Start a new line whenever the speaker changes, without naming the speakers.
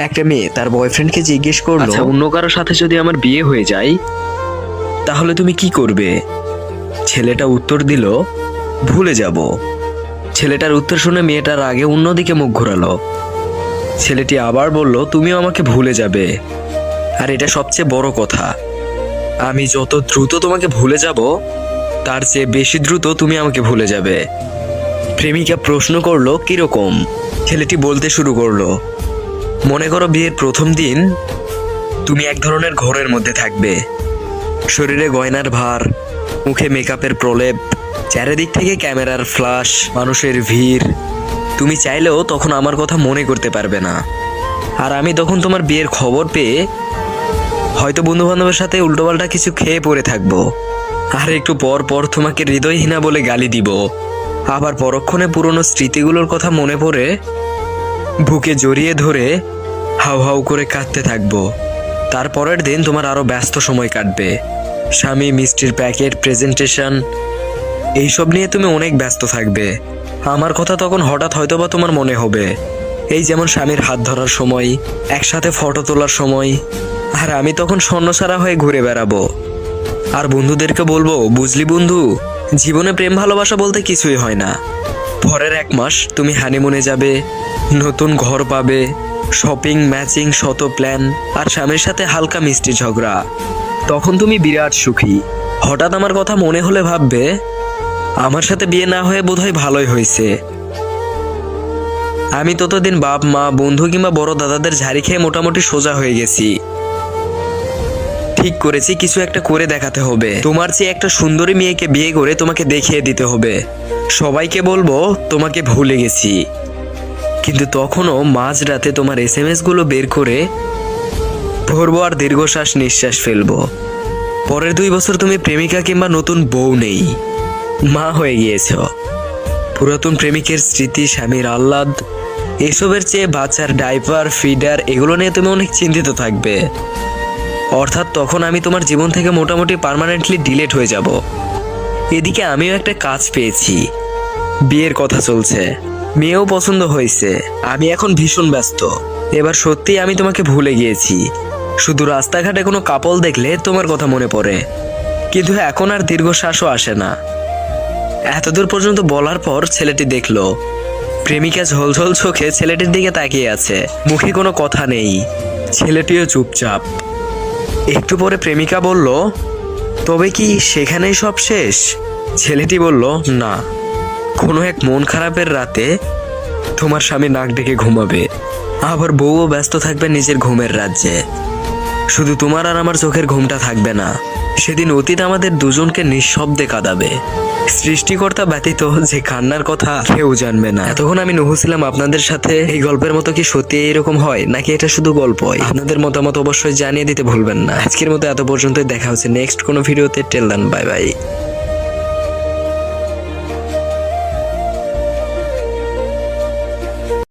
একটা মেয়ে, তার বয়ফ্রেন্ডকে জিজ্ঞেস করল
আচ্ছা অন্য কারোর সাথে যদি আমার বিয়ে হয়ে যায়, তাহলে তুমি কি করবে? ছেলেটা উত্তর দিল, ভুলে যাব। ছেলেটার উত্তর শুনে মেয়েটার আগে অন্যদিকে মুখ ঘোরালো। ছেলেটি আবার বলল, তুমিও আমাকে ভুলে যাবে। আর এটা সবচেয়ে বড় কথা। আমি যত দ্রুত তোমাকে ভুলে যাব, তার চেয়ে বেশি দ্রুত তুমি আমাকে ভুলে যাবে। প্রেমিকা প্রশ্ন করল, কীরকম? ছেলেটি বলতে শুরু করল মনে করো বিয়ের প্রথম দিন তুমি এক ধরনের ঘোরের মধ্যে থাকবে। শরীরে গয়নার ভার, মুখে মেকআপের প্রলেপ, চারিদিক থেকে ক্যামেরার ফ্লাশ মানুষের ভিড়। তুমি চাইলেও তখন আমার কথা মনে করতে পারবে না। আর আমি তখন তোমার বিয়ের খবর পেয়ে হয়তো বন্ধু বান্ধবের সাথে উল্টোপাল্টা কিছু খেয়ে পড়ে থাকব। আর একটু পর পর তোমাকে হৃদয়হীনা বলে গালি দিব। আবার পরক্ষণে পুরনো স্মৃতিগুলোর কথা মনে পড়ে বুকে জড়িয়ে ধরে হাউ হাউ করে কাঁদতে থাকব। তারপরের দিন তোমার আরও ব্যস্ত সময় কাটবে। স্বামী, মিষ্টির প্যাকেট, প্রেজেন্টেশন, এইসব নিয়ে তুমি অনেক ব্যস্ত থাকবে। আমার কথা তখন হঠাৎ হয়তোবা তোমার মনে হবে। এই যেমন স্বামীর হাত ধরার সময়, একসাথে ফটো তোলার সময়, আর আমি তখন স্বর্ণসারা হয়ে ঘুরে বেড়াবো। আর বন্ধুদেরকে বলব, বুঝলি বন্ধু, জীবনে প্রেম ভালোবাসা বলতে কিছুই হয় না। পরের এক মাস তুমি হানিমুনে যাবে, নতুন ঘর পাবে শপিং ম্যাচিং শত প্ল্যান আর স্বামীর সাথে হালকা মিষ্টি ঝগড়া। তখন তুমি বিরাট সুখী। হঠাৎ আমার কথা মনে হলে ভাববে, আমার সাথে বিয়ে না হয়ে বোধহয় ভালোই হয়েছে। আমি ততদিন বাপ, মা, বন্ধু কিংবা বড় দাদাদের ঝাড়ি খেয়ে মোটামুটি সোজা হয়ে গেছি। ঠিক করেছি, কিছু একটা করে দেখাতে হবে। তোমার চেয়ে একটা সুন্দরী মেয়েকে বিয়ে করে তোমাকে দেখিয়ে দিতে হবে। সবাইকে বলব, তোমাকে ভুলে গেছি। কিন্তু তখনও মাঝরাতে তোমার এস এমগুলো বের করে ভরবো আর দীর্ঘশ্বাস নিঃশ্বাস ফেলব। পরের দুই বছর তুমি প্রেমিকা কিংবা নতুন বউ নেই। মা হয়ে গিয়েছ। পুরাতন প্রেমিকের স্মৃতি, স্বামীর আহ্লাদ, এসবের চেয়ে বাচ্চার ডাইপার, ফিডার, এগুলো নিয়ে তুমি অনেক চিন্তিত থাকবে। অর্থাৎ তখন আমি তোমার জীবন থেকে মোটামুটি পার্মানেন্টলি ডিলেট হয়ে যাব। এদিকে আমিও একটা কাজ পেয়েছি। বিয়ের কথা চলছে। মেয়েও পছন্দ হয়েছে। আমি এখন ভীষণ ব্যস্ত। এবার সত্যি আমি তোমাকে ভুলে গিয়েছি। শুধু রাস্তাঘাটে কোনো কাপল দেখলে তোমার কথা মনে পড়ে। কিন্তু এখন আর দীর্ঘশ্বাসও আসে না। এতদূর পর্যন্ত বলার পর ছেলেটি দেখল। প্রেমিকা ঝলঝল চোখে ছেলেটির দিকে তাকিয়ে আছে। মুখে কোনো কথা নেই। ছেলেটিও চুপচাপ। একটু পরে প্রেমিকা বলল, তবে কি সেখানেই সব শেষ? ছেলেটি বলল, না। কোনো এক মন খারাপের রাতে তোমার স্বামী নাক ডেকে ঘুমাবে। আবার বউও ব্যস্ত থাকবে নিজের ঘুমের রাজ্যে। শুধু তোমার আর আমার চোখের ঘুমটা থাকবে না। সেদিন অতীত আমাদের দুজনকে নিঃশব্দে কাঁদাবে। সৃষ্টিকর্তা ব্যতীত যে কান্নার কথা কেউ জানবে না। এতক্ষণ আমি নুহুছিলাম আপনাদের সাথে এই গল্পের মতো কি সত্যি এরকম হয়, নাকি এটা শুধু গল্পই? আপনাদের মতামত অবশ্যই জানিয়ে দিতে ভুলবেন না। আজকের মতো এত পর্যন্তই, দেখা হচ্ছে নেক্সট কোনো ভিডিওতে। টেল দেন বাই বাই